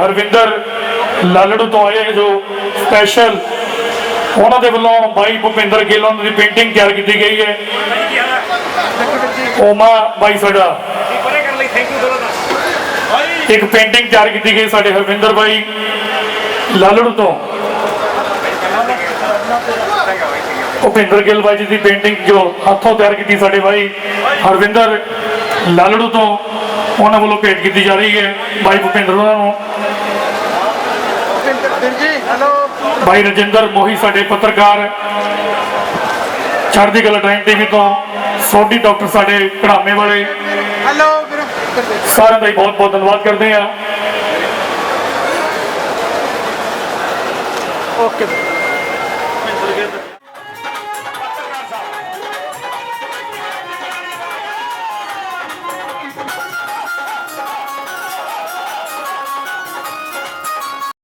ਹਰਵਿੰਦਰ ਲਾਲੜੂ ਤੋਂ ਆਏ ਜੋ ਸਪੈਸ਼ਲ ਉਹਨਾਂ ਦੇ ਵੱਲੋਂ ਬਾਈ ਭੁਪਿੰਦਰ ਗਿੱਲ ਉਹਨਾਂ ਦੀ ਪੇਂਟਿੰਗ ਤਿਆਰ ਕੀਤੀ ਗਈ ਹੈ। ਓਮਾ ਬਾਈ ਸਾਡਾ ਇੱਕ ਪੇਂਟਿੰਗ ਤਿਆਰ ਕੀਤੀ ਗਈ ਸਾਡੇ ਹਰਵਿੰਦਰ ਬਾਈ ਲਾਲੜੂ ਤੋਂ। ਭੁਪਿੰਦਰ ਗਿੱਲ ਬਾਈ ਜੀ ਦੀ ਪੇਂਟਿੰਗ ਜੋ ਹੱਥੋਂ ਤਿਆਰ ਕੀਤੀ ਸਾਡੇ ਬਾਈ ਹਰਵਿੰਦਰ ਲਾਲੜੂ ਤੋਂ। ਉਹਨਾਂ ਵੱਲੋਂ ਭੇਟ ਕੀਤੀ ਜਾ ਰਹੀ ਹੈ। ਬਾਈ ਭੁਪਿੰਦਰ ਉਹਨਾਂ ਨੂੰ। ਭਿੰਦਰ ਜੀ ਹੈਲੋ ਬਾਈ ਰਜਿੰਦਰ ਮੋਹੀ ਸਾਡੇ ਪੱਤਰਕਾਰ। ਚੜ੍ਹਦੀ ਕਲਾ ਟਾਈਮ ਟੀਵੀ ਤੋਂ ਸੋਢੀ ਡਾਕਟਰ ਸਾਡੇ ਕੜਾਮੇ ਵਾਲੇ। ਹੈਲੋ ਸਾਰਿਆਂ ਦਾ ਬਹੁਤ ਬਹੁਤ ਧੰਨਵਾਦ ਕਰਦੇ ਆ ਓਕੇ